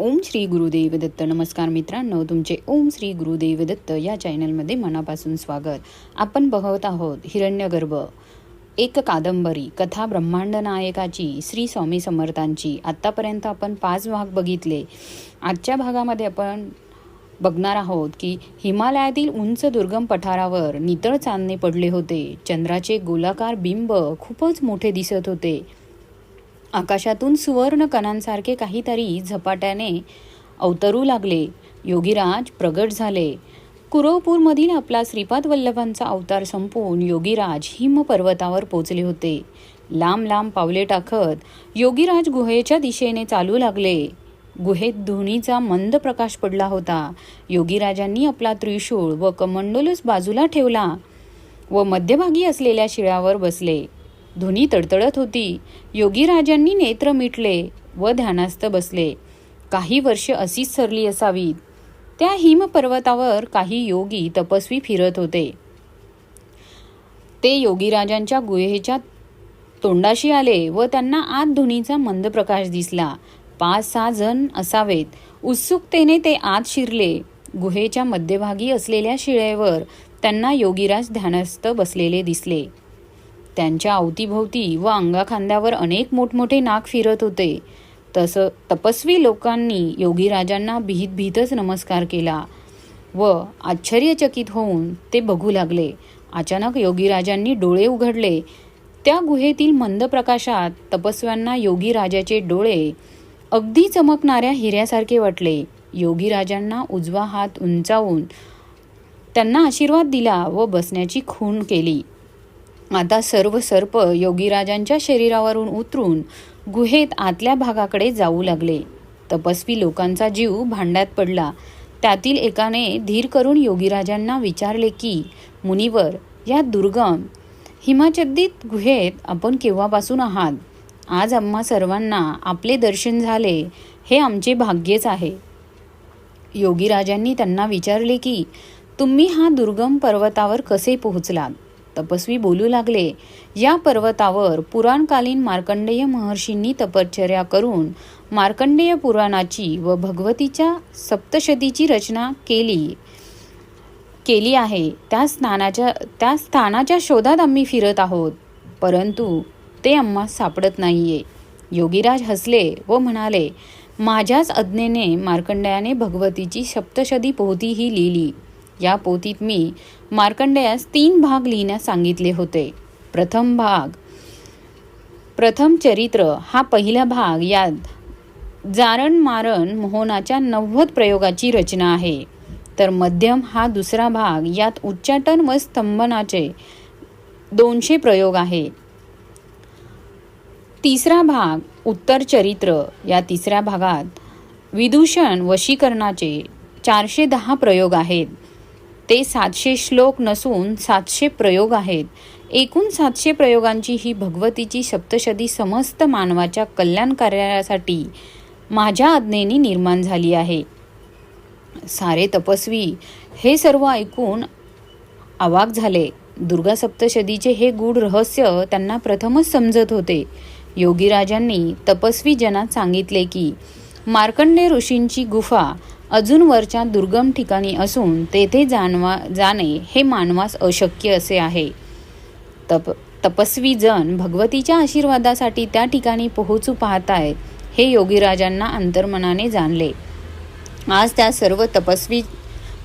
ओम श्री गुरुदेव दत्त नमस्कार मित्रांनो तुमचे ओम श्री गुरुदेव दत्त या चॅनलमध्ये मनापासून स्वागत. आपण बघत आहोत हिरण्यगर्भ एक कादंबरी कथा ब्रह्मांड नायकाची श्री स्वामी समर्थांची. आत्तापर्यंत आपण पाच भाग बघितले. आजच्या भागामध्ये आपण बघणार आहोत की हिमालयातील उंच दुर्गम पठारावर नितळ चांदणे पडले होते. चंद्राचे गोलाकार बिंब खूपच मोठे दिसत होते. आकाशातून सुवर्ण कणांसारखे काहीतरी झपाट्याने अवतरू लागले. योगीराज प्रगट झाले. कुरवपूरमधील आपला श्रीपाद वल्लभांचा अवतार संपवून योगीराज हिम पर्वतावर पोचले होते. लांब लांब पावले टाकत योगीराज गुहेच्या दिशेने चालू लागले. गुहेत धुनीचा मंद प्रकाश पडला होता. योगीराजांनी आपला त्रिशूळ व कमंडोलस बाजूला ठेवला व मध्यभागी असलेल्या शिळावर बसले. धुनी तडतडत होती. योगीराजांनी नेत्र मिटले व ध्यानास्थ बसले. काही वर्ष अशीच सरली असावीत. त्या हिम पर्वतावर काही योगी तपस्वी फिरत होते. ते योगीराजांच्या गुहेच्या तोंडाशी आले व त्यांना आत धुनीचा मंद प्रकाश दिसला. पाच सहा जण असावेत. उत्सुकतेने ते आत शिरले. गुहेच्या मध्यभागी असलेल्या शिळेवर त्यांना योगीराज ध्यानस्थ बसलेले दिसले. त्यांच्या अवतीभोवती व अंगाखांद्यावर अनेक मोठमोठे नाक फिरत होते. तसं तपस्वी लोकांनी योगीराजांना भीत भीतच नमस्कार केला व आश्चर्यचकित होऊन ते बघू लागले. अचानक योगीराजांनी डोळे उघडले. त्या गुहेतील मंद प्रकाशात तपस्व्यांना योगीराजाचे डोळे अगदी चमकणाऱ्या हिऱ्यासारखे वाटले. योगीराजांना उजवा हात उंचावून त्यांना आशीर्वाद दिला व बसण्याची खूण केली. आता सर्व सर्प योगीराजांच्या शरीरावरून उतरून गुहेत आतल्या भागाकडे जाऊ लागले. तपस्वी लोकांचा जीव भांड्यात पडला. त्यातील एकाने धीर करून योगीराजांना विचारले की मुनिवर या दुर्गम हिमाचद्दीत गुहेत आपण केव्हापासून आहात? आज आम्हा सर्वांना आपले दर्शन झाले. हे आमचे भाग्यच आहे. योगीराजांनी त्यांना विचारले की तुम्ही हा दुर्गम पर्वतावर कसे पोहोचलात? तपस्वी बोलू लागले. या पर्वतावर पुराणकालीन मार्कंडेय महर्षींनी तपश्चर्या करून मार्कंडेय पुराणाची व भगवतीच्या सप्तशतीची रचना केली केली आहे. त्या स्थानाच्या त्या स्थानाच्या शोधात आम्ही फिरत आहोत. परंतु ते आम्हा सापडत नाहीये. योगीराज हसले व म्हणाले माझ्याच अज्ञेने मार्कंडयाने भगवतीची सप्तशती पोहती ही लिहिली. या पोथीत मी मार्कंडेयास तीन भाग लिहिण्यास सांगितले होते. प्रथम भाग. प्रथम चरित्र हा पहिला भाग यात जारण मारण मोहनाच्या नव्वद प्रयोगाची रचना आहे. तर मध्यम हा दुसरा भाग यात उच्चाटन व स्तंभनाचे दोनशे प्रयोग आहे. तिसरा भाग उत्तर चरित्र. या तिसऱ्या भागात विदूषण वशीकरणाचे चारशे दहा प्रयोग आहेत. ते सातशे श्लोक नसून सातशे प्रयोग आहेत. एकूण सातशे प्रयोगांची ही भगवतीची सप्तशदी समस्त मानवाच्या कल्याण कार्यासाठी माझ्या आज्ञेने निर्माण झाली आहे. सारे तपस्वी हे सर्व ऐकून अवाक झाले. दुर्गा सप्तशदीचे हे गूढ रहस्य त्यांना प्रथमच समजत होते. योगीराजांनी तपस्वी जनात सांगितले की मार्कंडे ऋषींची गुफा अजून वरच्या दुर्गम ठिकाणी असून तेथे जाणवा जाणे हे मानवास अशक्य असे आहे. तप तपस्वी जण भगवतीच्या आशीर्वादासाठी त्या ठिकाणी पोहोचू पाहतायत हे योगीराजांना अंतर्मनाने जाणले. आज त्या सर्व तपस्वी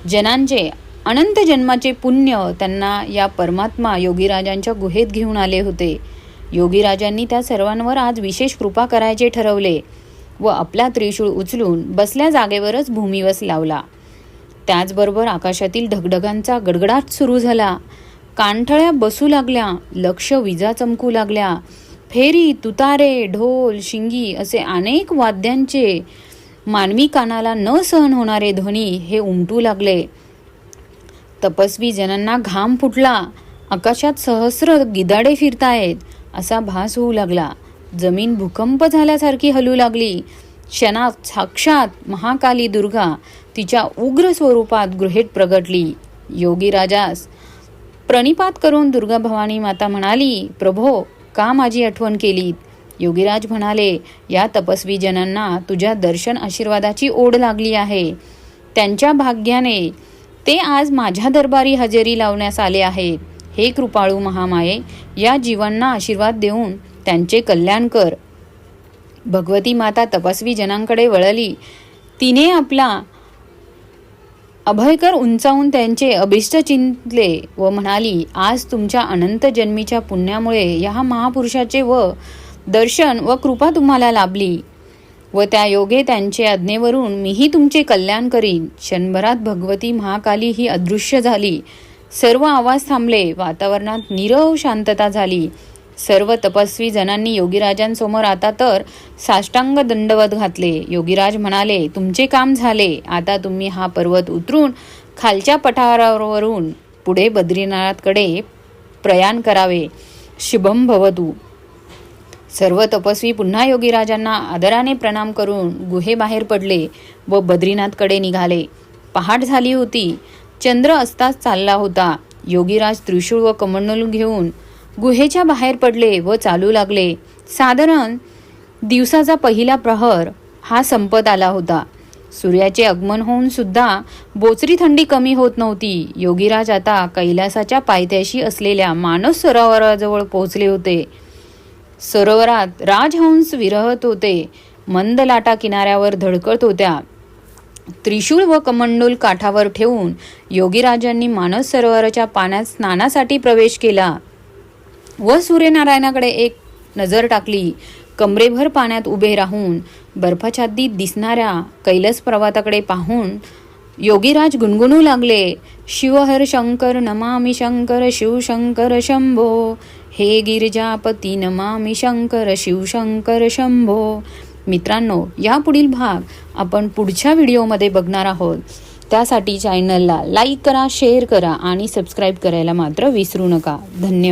जनांचे अनंत जन्माचे पुण्य त्यांना या परमात्मा योगीराजांच्या गुहेत घेऊन आले होते. योगीराजांनी त्या सर्वांवर आज विशेष कृपा करायचे ठरवले. व आपला त्रिशूळ उचलून बसल्या जागेवरच भूमीवस लावला. त्याचबरोबर आकाशातील ढगढगांचा गडगडाट सुरू झाला. कानठळ्या बसू लागल्या लक्ष विजा चमकू लागल्या. फेरी तुतारे ढोल शिंगी असे अनेक वाद्यांचे मानवी कानाला न सहन होणारे ध्वनी हे उमटू लागले. तपस्वी जनांना घाम फुटला. आकाशात सहस्र गिदाडे फिरतायत असा भास होऊ लागला. जमीन भूकंप झाल्यासारखी हलू लागली. क्षणात साक्षात महाकाली दुर्गा तिच्या उग्र स्वरूपात गृहेत प्रगटली. योगी राजास प्रणिपात करून दुर्गा भवानी माता म्हणाली प्रभो का माझी आठवण केलीत? योगीराज म्हणाले या तपस्वी जनांना तुझ्या दर्शन आशीर्वादाची ओढ लागली आहे. त्यांच्या भाग्याने ते आज माझ्या दरबारी हजेरी लावण्यास आले आहेत. हे कृपाळू महामाये या जीवांना आशीर्वाद देऊन त्यांचे कल्याण कर. भगवती माता तपस्वी जनांकडे वळली. तिने आपला अभयकर उंचावून त्यांचे अभिष्ट चिंतले व म्हणाली आज तुमच्या अनंत जन्मीच्या पुण्यामुळे या महापुरुषाचे व दर्शन व कृपा तुम्हाला लाभली व त्या योगे त्यांचे आज्ञेवरून मीही तुमचे कल्याण करीन. क्षणभरात भगवती महाकाली ही अदृश्य झाली. सर्व आवाज थांबले. वातावरणात नीरव शांतता झाली. सर्व तपस्वी जणांनी योगीराजांसमोर आता तर साष्टांग दंडवत घातले. योगीराज म्हणाले तुमचे काम झाले. आता तुम्ही हा पर्वत उतरून खालच्या पठारावरून पुढे बद्रीनाथकडे प्रयाण करावे. शुभम भवतू. सर्व तपस्वी पुन्हा योगीराजांना आदराने प्रणाम करून गुहेबाहेर पडले व बद्रीनाथकडे निघाले. पहाट झाली होती. चंद्र अस्ताच चालला होता. योगीराज त्रिशूळ व कमंडलू घेऊन गुहेच्या बाहेर पडले व चालू लागले. साधारण दिवसाचा पहिला प्रहर हा संपत आला होता. सूर्याचे आगमन होऊन सुद्धा बोचरी थंडी कमी होत नव्हती. योगीराज आता कैलासाच्या पायथ्याशी असलेल्या मानस सरोवराजवळ पोहोचले होते. सरोवरात राजहंस विरहत होते. मंद लाटा किनाऱ्यावर धडकत होत्या. त्रिशूळ व कमंडूल काठावर ठेवून योगीराजांनी मानस सरोवराच्या पाण्यात स्नानासाठी प्रवेश केला. व सूर्यनारायणाकडे एक नजर टाकली. कमरेभर पाण्यात उभे राहून बर्फाच्छादित दिसणाऱ्या कैलास पर्वताकडे पाहून योगीराज गुणगुणू लागले. शिवहर शंकर नमामि शंकर शिवशंकर शंभो. हे गिरिजापती नमामि शंकर शिवशंकर शंभो. मित्रांनो या पुढील भाग आपण पुढच्या व्हिडिओमध्ये बघणार आहोत. त्यासाठी चॅनलला लाईक करा शेअर करा आणि सबस्क्राईब करायला मात्र विसरू नका. धन्यवाद.